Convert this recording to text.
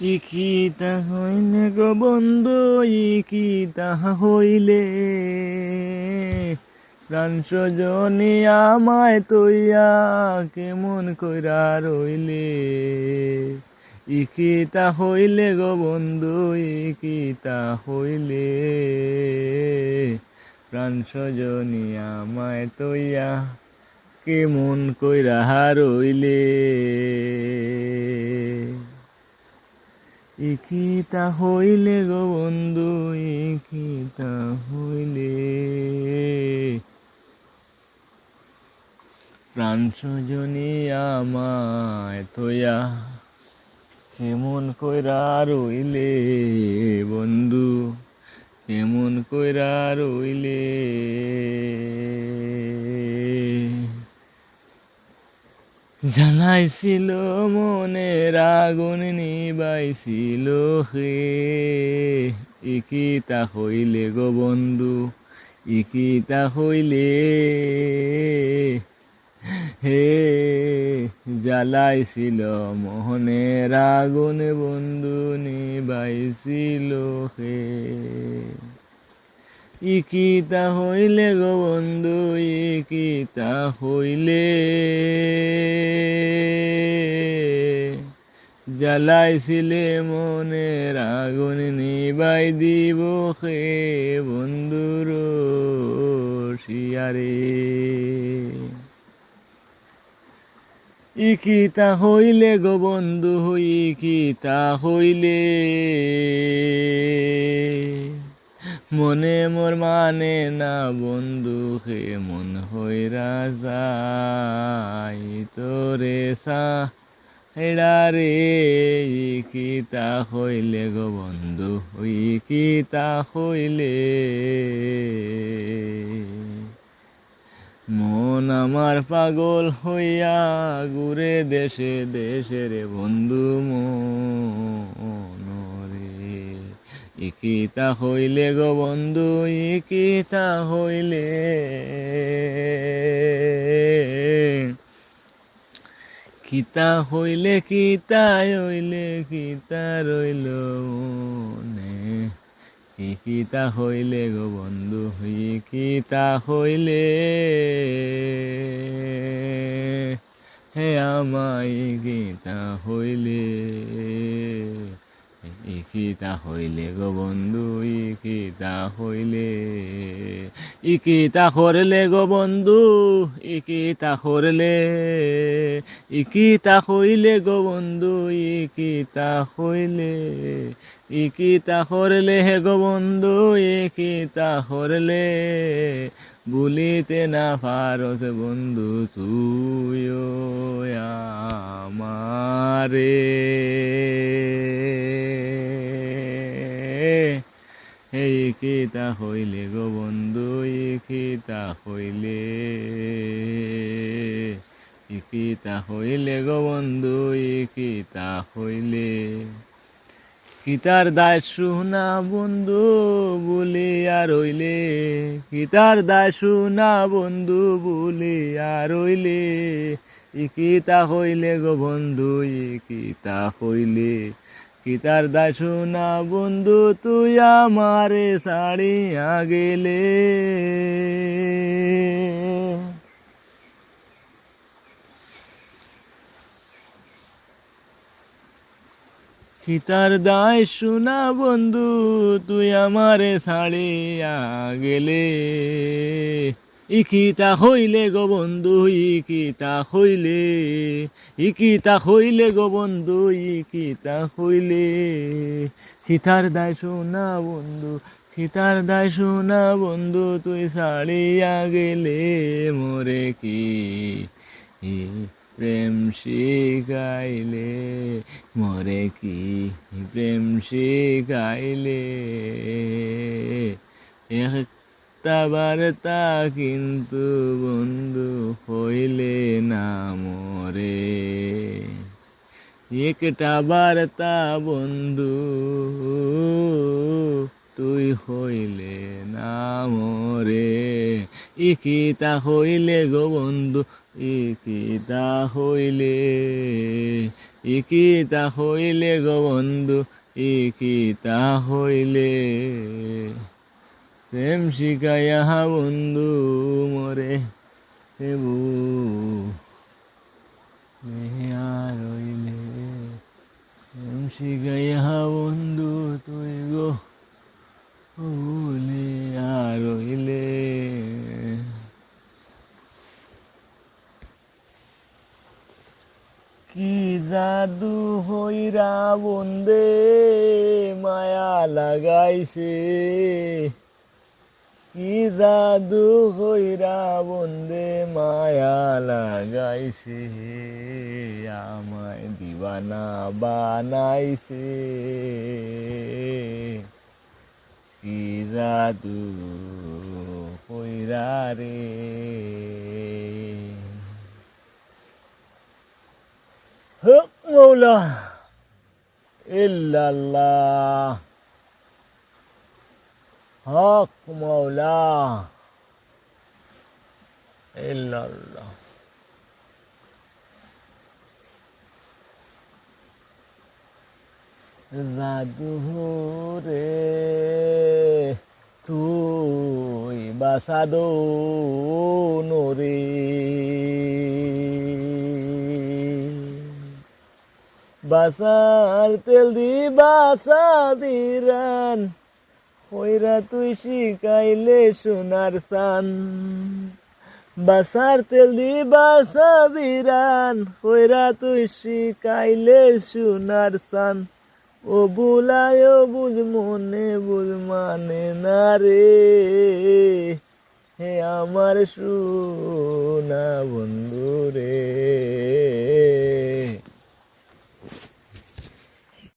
ইকিতা হইলে গো বন্ধু ইকিতা হইলে। প্রাণ সজনী আমায় তৈয়া কেমন কইরা রইলে। ইকিতা হইলে গো বন্ধু ইকিতা হইলে। প্রাণ সজনী আমায় তৈয়া কেমন কইরা রইলে। ইকিতা হইলে গো বন্ধু ইকিতা হইলে। প্রাণ সজনী আমায় তোয়া, কেমন কইরা রইলে বন্ধু, কেমন কইরা রইলে? জানাইছিল মনের আগুন নিবাইছিল হে। ইকিতা হইলে গো বন্ধু, ইকিতা হইলে। হে, জ্বালাইছিল মোহনের আগুন বন্ধু নিবাইছিল হে। ইকিতা হইলে গো বন্ধু ইকিতা হইলে। জ্বালাইছিলে মনের আগুন, নিবাই দিব হে বন্ধুর শিয়ারে ইকিতা হইলে গো বন্ধু ইকিতা হইলে। মনে মোর মানে না বন্ধু, হে মন হইরা যাই তোরে সা হেডা রে, ইকিতা হইলে গো বন্ধু, ইকিতা হইলে। মন আমার পাগল হইয়া ঘুরে দেশে দেশে রে বন্ধু মন। ইকিতা হইলে গো বন্ধু ইকিতা হইলে। কিতা হইলে কিতা হইলে কিতা রইল কি কিতা হইলে গো বন্ধু কিতা হইলে। হে আমায় গীতা হইলে? ইকিতা হইলে গো বন্ধু, ইকিতা হইলে। ইকিতা করলে গো বন্ধু, ইকিতা করলে। ইকিতা হইলে গো বন্ধু, ইকিতা হইলে। ইকিতা করলে হে গো বন্ধু, ইকিতা করলে। ভুলিতে না পারস বন্ধু তুইও আমারে। এই কিতা হইলে গো বন্ধু ইকিতা হইলে। ইকিতা হইলে গো বন্ধু ইকিতা হইলে। কিতার দায় শুনা বন্ধু বলিয়া রইলে কিতার দায় শুনা বন্ধু বলিয়া রইলে ইকিতা হইলে গো বন্ধু, ইকিতা হইলে। কিতার দায় শুনা বন্ধু, তুই আমারে ছাড়িয়া গেলে। কিতার দায় শোনা বন্ধু, তুই আমারে ছাড়িয়া গেলে ইকিতা হইলে গো বন্ধু, ইকিতা হইলে। ইকিতা হইলে গো বন্ধু, ইকিতা হইলে। কিতার দায় শোনা বন্ধু কিতার দায় শোনা বন্ধু, তুই ছাড়িয়া গেলে মোরে কি? প্রেম শিখাইলে। মরে কি প্রেম শিখাইলে? একটা বার্তা কিন্তু বন্ধু হইলে না মরে। একটা বার্তা বন্ধু তুই হইলে না মরে। ইকিতা হইলে গো বন্ধু ইকিতা হইলে ইকিতা হইলে গো বন্ধু ইকিতা হইলে। প্রেম শিখাইয়া বন্ধু মরে হেবু রইলে প্রেম শিখাইয়া বন্ধু তুই গো আর রইলে কি জাদু হইরা বন্দে মায়া লাগাইছে। কি জাদু হইরা বন্দে মায়া লাগাইছে, আমায় দিবানা বানাইছে। কি জাদু হইরা রে। মৌলা ইল্লাল্লাহ হক মৌলা ইল্লাল্লাহ জাদু রে তুই বাসাদো নরে বাসার তেল দি, বাসা দিরান হইরা তুই শিকাইলে সোনার সান বাসার তেল দি, বাসা দিরান হইরা তুই শিকাইলে সোনার সান ও বুলায় ও বুঝ মনে, বুঝ মানে না রে। হে আমার সোনা বন্ধু রে।